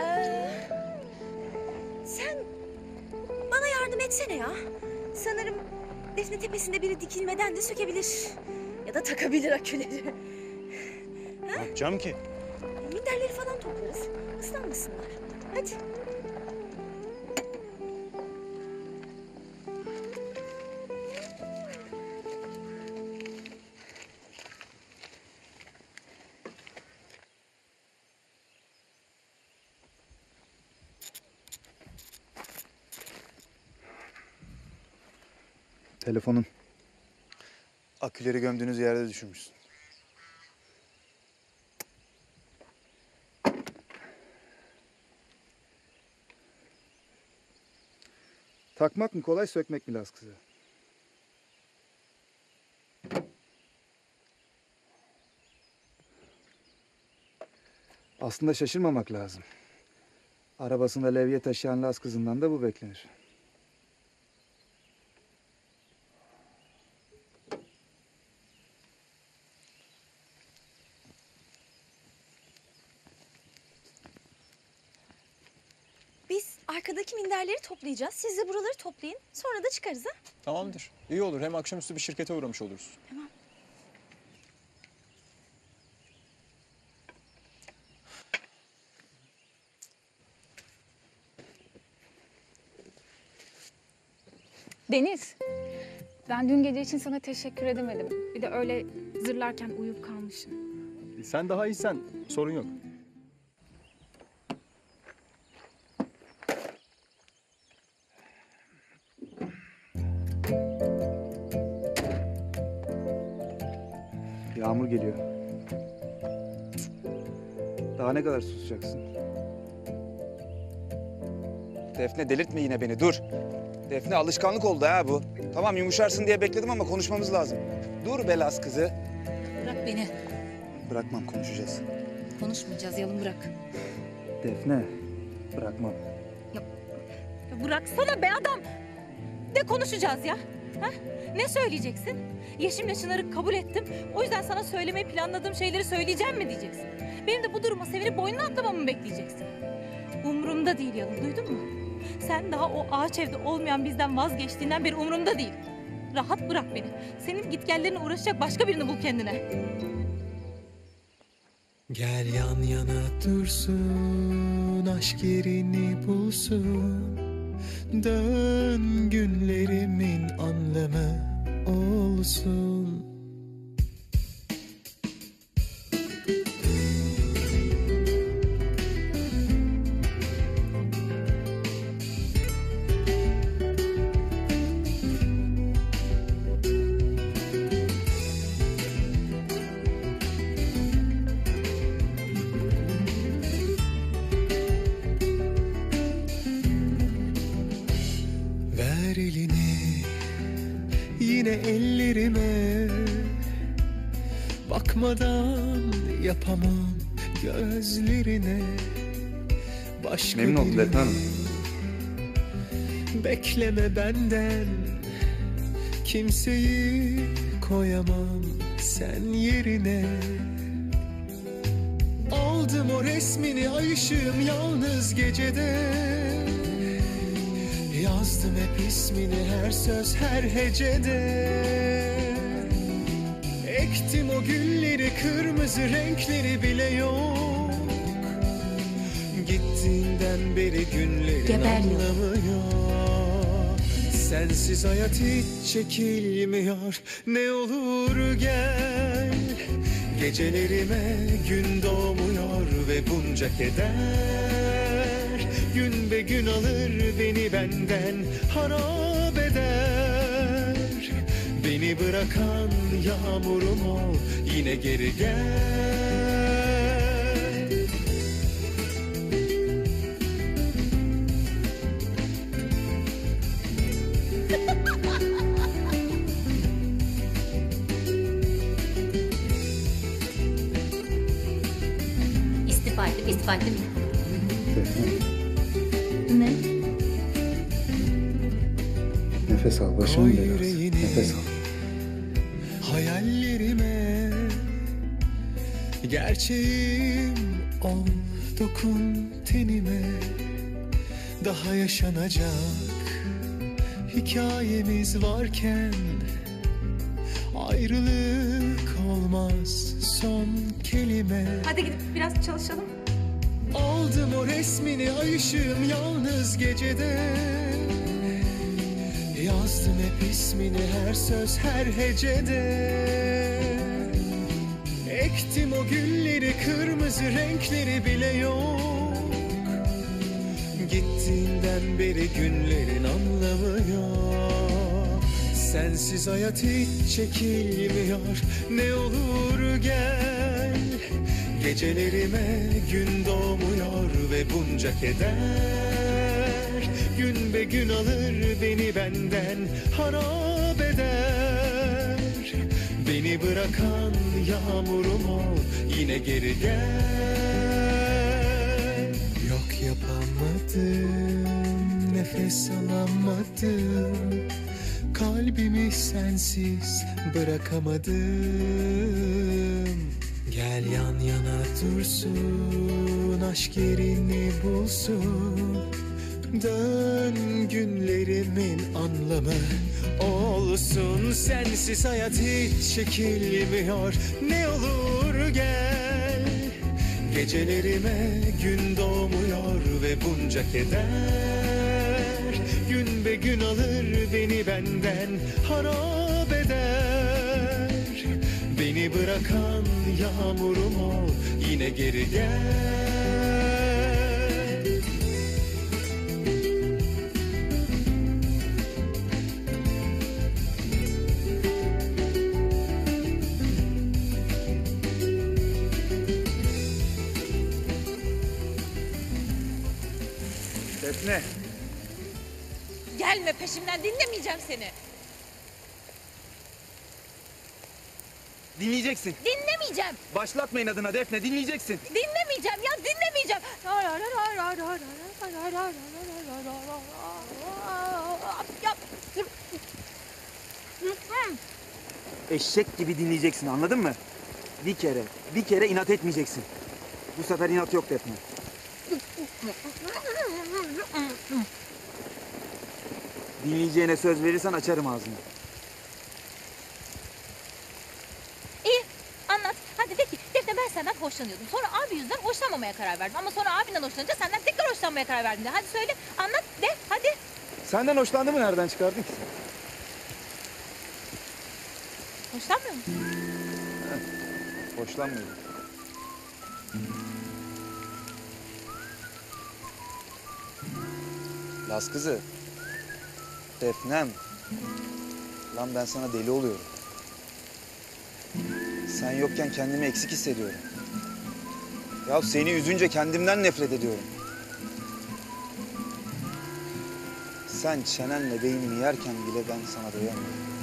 Ee, sen bana yardım etsene ya. Sanırım Defne tepesinde biri dikilmeden de sökebilir. Ya da takabilir aküleri. Ne yapacağım ki? Minderleri falan toplarız. Islanmasınlar. Hadi. Telefonun. Aküleri gömdüğünüz yerde düşürmüşsün. Takmak mı kolay, sökmek mi Laz kızı? Aslında şaşırmamak lazım. Arabasında levye taşıyan Laz kızından da bu beklenir. Arkadaki minderleri toplayacağız. Siz de buraları toplayın. Sonra da çıkarız ha. Tamamdır. İyi olur. Hem akşamüstü bir şirkete uğramış oluruz. Deniz, ben dün gece için sana teşekkür edemedim. Bir de öyle zırlarken uyuyup kalmışım. Sen daha iyisen sorun yok. Yağmur geliyor. Daha ne kadar susacaksın? Defne delirtme yine beni dur. Defne alışkanlık oldu ha bu. Tamam yumuşarsın diye bekledim ama konuşmamız lazım. Dur Belas kızı. Bırak beni. Bırakmam konuşacağız. Konuşmayacağız yalın bırak. Defne bırakmam. Ya bıraksana be adam. Ne konuşacağız ya? Ha? Ne söyleyeceksin? Yeşim'le Çınar'ı kabul ettim. O yüzden sana söylemeyi planladığım şeyleri söyleyeceğim mi diyeceksin? Benim de bu duruma sevinip boynuna atlamamı mı bekleyeceksin? Umurumda değil yalın duydun mu? Sen daha o ağaç evde olmayan bizden vazgeçtiğinden beri umurumda değil. Rahat bırak beni. Senin gitgellerine uğraşacak başka birini bul kendine. Gel yan yana dursun, aşk yerini bulsun. Dön günlerimin anlamı olsun. Ellerime. Bakmadan yapamam gözlerine. Başka Memnun oldum birini. Bekleme benden. Kimseyi koyamam sen yerine. Aldım o resmini ay ışığım yalnız gecede Yazdım hep ismini her söz her hecede. Ektim o gülleri kırmızı renkleri bile yok. Gittiğinden beri günlerin Geber ya. anlamı yok. Sensiz hayat hiç çekilmiyor. Ne olur gel. Gecelerime gün doğmuyor ve bunca keder Gün be gün alır beni benden harap eder Beni bırakan yağmurum ol yine geri gel İstifa ettim, istifa ettim. nefes al. Belası. yüreğini. Nefes al. hayallerime Gerçeğim ol dokun tenime Daha yaşanacak hikayemiz varken Ayrılık olmaz son kelime Hadi gidip biraz çalışalım. Aldım o resmini ay ışığım yalnız gecede Yazdım hep ismini her söz her hecede. Ektim o gülleri kırmızı renkleri bile yok. Gittiğinden beri günlerin anlamı yok. Sensiz hayat hiç çekilmiyor. Ne olur gel. Gecelerime gün doğmuyor ve bunca keder Gün be gün alır beni benden harap eder. Beni bırakan yağmurum ol yine geri gel. Yok yapamadım nefes alamadım. Kalbimi sensiz bırakamadım. Gel yan yana dursun aşk yerini bulsun Dön günlerimin anlamı. Olsun Sensiz hayat hiç çekilmiyor. Ne olur gel. Gecelerime gün doğmuyor ve bunca keder. Gün be gün alır beni benden harap eder. Beni bırakan yağmurum ol yine geri gel Defne. Gelme peşimden dinlemeyeceğim seni. Dinleyeceksin. Dinlemeyeceğim. Başlatmayın adına Defne dinleyeceksin. Dinlemeyeceğim ya dinlemeyeceğim. Ya, Eşek gibi dinleyeceksin anladın mı? Bir kere, bir kere inat etmeyeceksin. Bu sefer inat yok Defne. Dinleyeceğine söz verirsen açarım ağzını. İyi anlat. Hadi de ki Defne ben senden hoşlanıyordum. Sonra abi yüzünden hoşlanmamaya karar verdim. Ama sonra abinden hoşlanınca senden tekrar hoşlanmaya karar verdim de. Hadi söyle anlat de hadi. Senden hoşlandığımı nereden çıkardın ki? Hoşlanmıyor musun? Hoşlanmıyorum. Las kızı. Defnem. Lan ben sana deli oluyorum. Sen yokken kendimi eksik hissediyorum. Ya seni üzünce kendimden nefret ediyorum. Sen çenenle beynimi yerken bile ben sana doyamıyorum.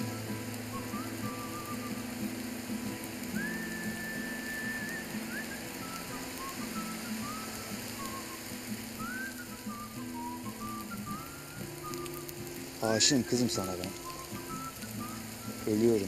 Aşığım kızım sana ben. Ölüyorum.